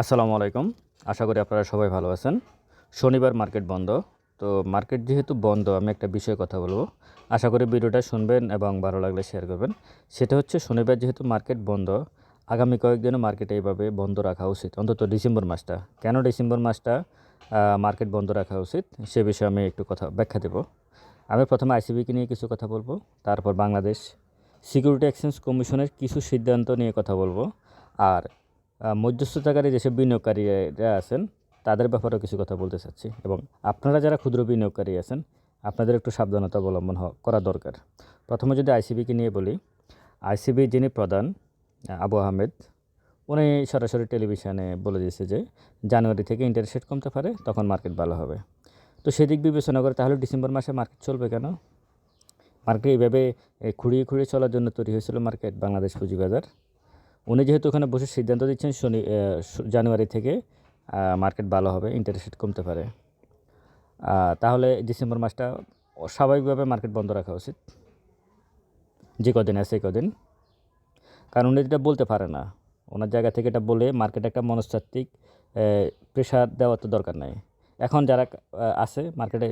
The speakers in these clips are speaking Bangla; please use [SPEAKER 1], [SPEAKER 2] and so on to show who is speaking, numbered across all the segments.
[SPEAKER 1] আসসালামু আলাইকুম। আশা করি আপনারা সবাই ভালো আছেন। শনিবার মার্কেট বন্ধ। তো মার্কেট যেহেতু বন্ধ, আমি একটা বিষয়ে কথা বলব। আশা করি ভিডিওটা শুনবেন এবং ভালো লাগলে শেয়ার করবেন। সেটা হচ্ছে শনিবার যেহেতু মার্কেট বন্ধ, আগামী কয়েকদিনও মার্কেট এইভাবে বন্ধ রাখা উচিত, অন্তত ডিসেম্বর মাসটা। কেন ডিসেম্বর মাসটা মার্কেট বন্ধ রাখা উচিত, সে বিষয়ে আমি একটু কথা, ব্যাখ্যা দেব। আমি প্রথমে আইসিবিকে নিয়ে কিছু কথা বলব, তারপর বাংলাদেশ সিকিউরিটি এক্সচেঞ্জ কমিশনের কিছু সিদ্ধান্ত নিয়ে কথা বলব, আর মধ্যস্থতাকারী যেসব বিনিয়োগকারীরা আছেন, তাদের ব্যাপারেও কিছু কথা বলতে চাচ্ছি এবং আপনারা যারা ক্ষুদ্র বিনিয়োগকারী আছেন, আপনাদের একটু সাবধানতা অবলম্বন করা দরকার। প্রথমে যদি আইসিবিকে নিয়ে বলি, আইসিবি যিনি প্রধান আবু আহমেদ, উনি সরাসরি টেলিভিশনে বলে দিয়েছে যে জানুয়ারি থেকে ইন্টারেস্ট রেট কমতে পারে, তখন মার্কেট ভালো হবে। তো সেদিক বিবেচনা করে তাহলে ডিসেম্বর মাসে মার্কেট চলবে কেন? মার্কেট এইভাবে খুঁড়িয়ে খুঁড়িয়ে চলার জন্য তৈরি হয়েছিল মার্কেট বাংলাদেশ পুঁজিবাজার। উনি যেহেতু ওখানে বসে সিদ্ধান্ত দিচ্ছেন শনি জানুয়ারি থেকে মার্কেট ভালো হবে ইন্টারেস্ট রেট কমতে পারে। তাহলে ডিসেম্বর মাসটা স্বাভাবিকভাবে মার্কেট বন্ধ রাখা উচিত। যে কদিন আছে সেই কদিন। কারণ উনি এটা বলতে পারে না। ওনার জায়গা থেকে এটা বলে মার্কেট একটা মনস্তাত্ত্বিক প্রেশার দেওয়ার তো দরকার নাই। এখন যারা আছে মার্কেটে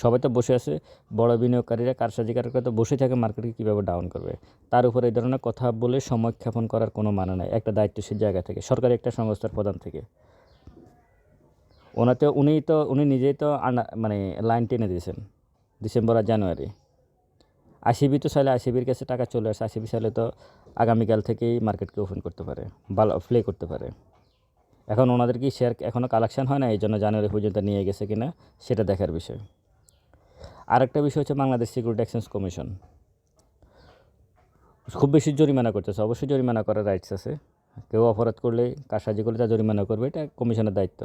[SPEAKER 1] সবাই তো বসে আছে, বড় বিনিয়োগকারীরা কারসাজিকাররা তো বসে থাকে মার্কেটকে কীভাবে ডাউন করবে। তার উপরে এই ধরনের কথা বলে সময় ক্ষেপণ করার কোনো মানে নাই, একটা দায়িত্বশীল জায়গা থেকে, সরকারি একটা সংস্থার প্রধান থেকে। ওনাতে উনি তো, উনি নিজেই তো মানে লাইন টেনে দিয়েছেন, ডিসেম্বর আর জানুয়ারি। আইসিবি তো চাইলে আইসিবির কাছে টাকা চলে আসে, আইসিবি চাইলে তো আগামীকাল থেকেই মার্কেটকে ওপেন করতে পারে, ভালো প্লে করতে পারে। এখন ওনাদের কি শেয়ার এখনও কালেকশান হয় না, এই জন্য জানুয়ারি পর্যন্ত নিয়ে গেছে কিনা, সেটা দেখার বিষয়। আরেকটা বিষয় হচ্ছে বাংলাদেশ সিকিউরিটি এক্সচেঞ্জ কমিশন খুব বেশি জরিমানা করতেছে, অবশ্যই জরিমানা করার রাইটস আছে। কেউ অপরাধ করলে, কারসাজি করলে তা জরিমানা করবে, এটা কমিশনের দায়িত্ব।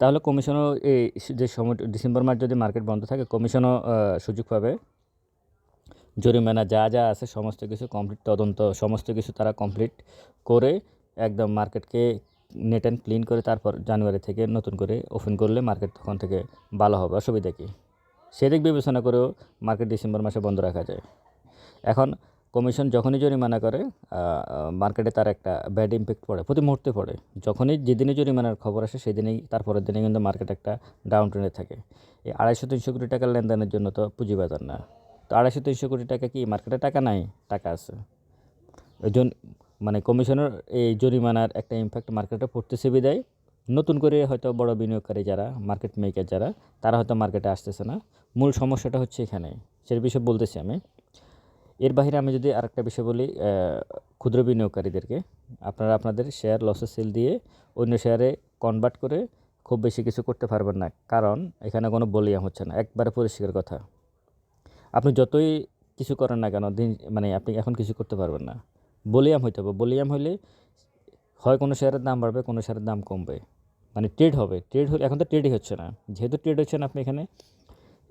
[SPEAKER 1] তাহলে কমিশনও এই যে সময়, ডিসেম্বর মাস যদি মার্কেট বন্ধ থাকে কমিশনও সুযোগ পাবে। জরিমানা যা যা আছে, সমস্ত কিছু কমপ্লিট তদন্ত, সমস্ত কিছু তারা কমপ্লিট করে একদম মার্কেটকে নেট অ্যান্ড ক্লিন করে তারপর জানুয়ারি থেকে নতুন করে ওপেন করলে মার্কেট তখন থেকে ভালো হবে, অসুবিধা কী? সেদিক বিবেচনা করেও মার্কেট ডিসেম্বর মাসে বন্ধ রাখা যায়। এখন কমিশন যখনই জরিমানা করে মার্কেটে তার একটা ব্যাড ইম্প্যাক্ট পড়ে, প্রতি মুহূর্তে পড়ে। যখনই যেদিনই জরিমানার খবর আসে, সেদিনই তারপরের দিনে কিন্তু মার্কেট একটা ডাউন ট্রেনে থাকে। এই আড়াইশো তিনশো কোটি টাকার লেনদেনের জন্য তো পুঁজিবাজার না। তো আড়াইশো তিনশো কোটি টাকা কি মার্কেটে টাকা নাই? টাকা আছে। ওই জন্য মানে কমিশনের এই জরিমানার একটা ইম্প্যাক্ট মার্কেটে পড়তেছে বিদায়। নতুন করে হয়তো বড় বিনিয়োগকারী যারা মার্কেট মেকার যারা, তারা হয়তো মার্কেটে আসতেছে না। মূল সমস্যাটা হচ্ছে এখানে। সে বিষয়ে বলতেছি আমি। এর বাইরে আমি যদি আরেকটা বিষয় বলি ক্ষুদ্র বিনিয়োগকারীদেরকে। আপনারা আপনাদের শেয়ার লসে সেল দিয়ে অন্য শেয়ারে কনভার্ট করে খুব বেশি কিছু করতে পারবেন না। কারণ এখানে কোনো বলিয়াম হচ্ছে না। একবারে পরিষ্কার কথা। আপনি যতই কিছু করেন না কেন, দিন মানে আপনি এখন কিছু করতে পারবেন না। বলিয়াম হইতে হবে। বলিয়াম হইলে হয় কোনো শেয়ারের দাম বাড়বে, কোনো শেয়ারের দাম কমবে। মানে ট্রেড হবে। ট্রেড হলে এখন তো ট্রেডই হচ্ছে না। যেহেতু ট্রেড হচ্ছে না, আপনি এখানে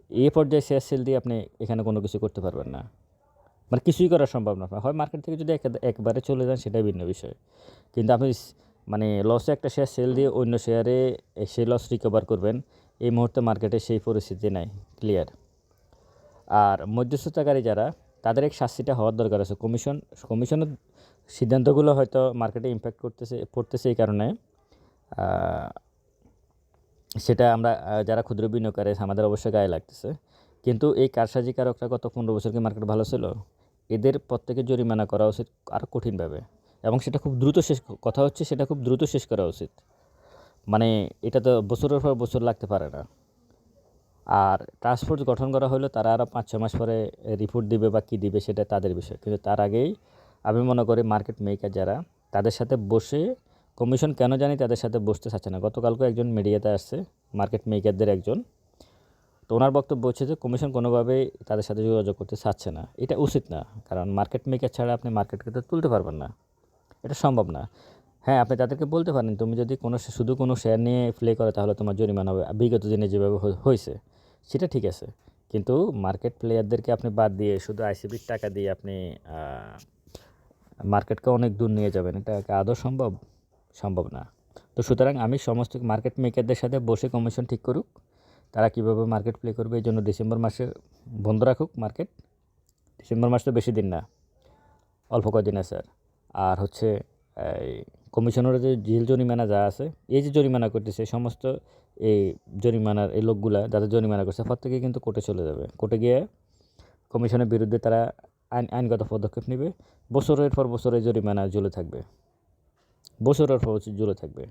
[SPEAKER 1] এ পর্যায়ে শেয়ার সেল দিয়ে আপনি এখানে কোনো কিছু করতে পারবেন না। মানে কিছুই করা সম্ভব না। হয় মার্কেট থেকে যদি এক- একবারে চলে যান, সেটাই ভিন্ন বিষয়। কিন্তু আপনি মানে লসে একটা শেয়ার সেল দিয়ে অন্য শেয়ারে সেই লস রিকভার করবেন, এই মুহূর্তে মার্কেটে সেই পরিস্থিতি নাই। ক্লিয়ার আর মধ্যস্থতাকারী যারা, তাদের এক শাস্তিটা হওয়ার দরকার আছে। কমিশন কমিশনের সিদ্ধান্তগুলো হয়তো মার্কেটে ইম্প্যাক্ট করতেছে, পড়তেছে এই কারণে। সেটা আমরা যারা ক্ষুদ্র বিনিয়োগকারী আমাদের অবশ্যই গায়ে লাগতেছে। কিন্তু এই কারসাজিকারকরা গত পনেরো বছর কি মার্কেট ভালো ছিল? এদের প্রত্যেকে জরিমানা করা উচিত আরও কঠিনভাবে। এবং সেটা খুব দ্রুত শেষ, কথা হচ্ছে সেটা খুব দ্রুত শেষ করা উচিত। মানে এটা তো বছরের পর বছর লাগতে পারে না। আর ট্রান্সপোর্ট গঠন করা হলো, তারা আরও পাঁচ ছ মাস পরে রিপোর্ট দিবে বা কী দিবে সেটা তাদের বিষয়। কিন্তু তার আগেই আমি মনে করি মার্কেট মেকার যারা, তাদের সাথে বসে কমিশন কেন জানি তাদের সাথে বসতে চাচ্ছে না। গতকালকে একজন মিডিয়াতে আসছে মার্কেট মেকারদের একজন। তো ওনার বক্তব্য হচ্ছে যে কমিশন কোনোভাবেই তাদের সাথে যোগাযোগ করতে চাচ্ছে না। এটা উচিত না, কারণ মার্কেট মেকার ছাড়া আপনি মার্কেটকে তো তুলতে পারবেন না। এটা সম্ভব না। হ্যাঁ আপনি তাদেরকে বলতে পারেন, তুমি যদি কোনো শুধু কোনো শেয়ার নিয়ে প্লে করে, তাহলে তোমার জরিমানা হবে। বিগত দিনে যেভাবে হয়েছে, সেটা ঠিক আছে। কিন্তু মার্কেট প্লেয়ারদেরকে আপনি বাদ দিয়ে, শুধু আইসিবির টাকা দিয়ে আপনি মার্কেটকে অনেক দূর নিয়ে যাবেন। এটা আদৌ সম্ভব? সম্ভব না। তো সুতরাং আমি সমস্ত মার্কেট মেকারদের সাথে বসে কমিশন ঠিক করুক। তারা কীভাবে মার্কেট প্লে করবে, এই জন্য ডিসেম্বর মাসে বন্ধ রাখুক মার্কেট। ডিসেম্বর মাস তো বেশি দিন না। অল্প কদিন আছে আর। আর হচ্ছে, এই কমিশনের যে জেল জরিমানা যা আছে, এই যে জরিমানা করতেছে সমস্ত এই জরিমানার, এই লোকগুলা যাদের জরিমানা করছে প্রত্যেকে কিন্তু কোর্টে চলে যাবে। কোর্টে গিয়ে কমিশনের বিরুদ্ধে তারা আইন আইনগত পদক্ষেপ নেবে। বছরের পর বছরের জরিমানা ঝুলে থাকবে। বছরের পর বছর ঝুলে থাকবে।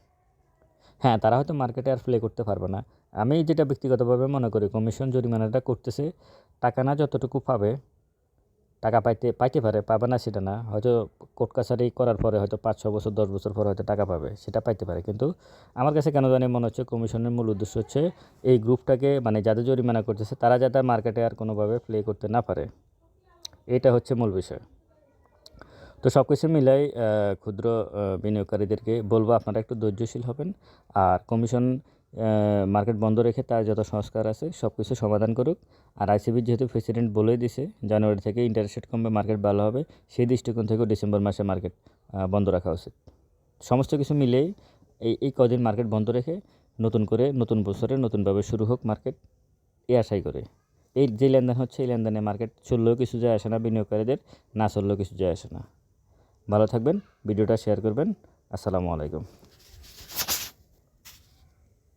[SPEAKER 1] হ্যাঁ তারা হয়তো মার্কেটে আর প্লে করতে পারবে না। আমি যেটা ব্যক্তিগতভাবে মনে করি কমিশন জরিমানাটা করতেছে, টাকা না যতটুকু পাবে, টাকা পাইতে পাইতে পারে, পাবে না সেটা না। হয়তো কোর্ট কাছারি করার পরে হয়তো পাঁচ ছ বছর, দশ বছর পরে হয়তো টাকা পাবে, সেটা পাইতে পারে। কিন্তু আমার কাছে কেন জানি মনে হচ্ছে কমিশনের মূল উদ্দেশ্য হচ্ছে, এই গ্রুপটাকে মানে যাদের জরিমানা করতেছে, তারা যাতে মার্কেটে আর কোনোভাবে প্লে করতে না পারে। এটা হচ্ছে মূল বিষয়। তো সব কিছু মিলাই ক্ষুদ্র বিনিয়োগকারীদেরকে বলব আপনারা একটু ধৈর্যশীল হবেন আর কমিশন মার্কেট বন্ধ রেখে তার যত সংস্কার আছে সব কিছু সমাধান করুক। আর আইসিবির যেহেতু প্রেসিডেন্ট বলেই দিছে, জানুয়ারি থেকে ইন্টারেস্ট রেট কমবে, মার্কেট ভালো হবে, সেই দৃষ্টিকোণ থেকেও ডিসেম্বর মাসে মার্কেট বন্ধ রাখা উচিত। সমস্ত কিছু মিলেই এই এই কদিন মার্কেট বন্ধ রেখে নতুন করে নতুন বছরে নতুনভাবে শুরু হোক মার্কেট এই আশাই করে। এই যে লেনদেন হচ্ছে, এই লেনদেনে মার্কেট চললেও কিছু যায় আসে না, বিনিয়োগকারীদের না চললেও কিছু যায় আসে না। ভালো থাকবেন, ভিডিওটা শেয়ার করবেন। আসসালামু আলাইকুম।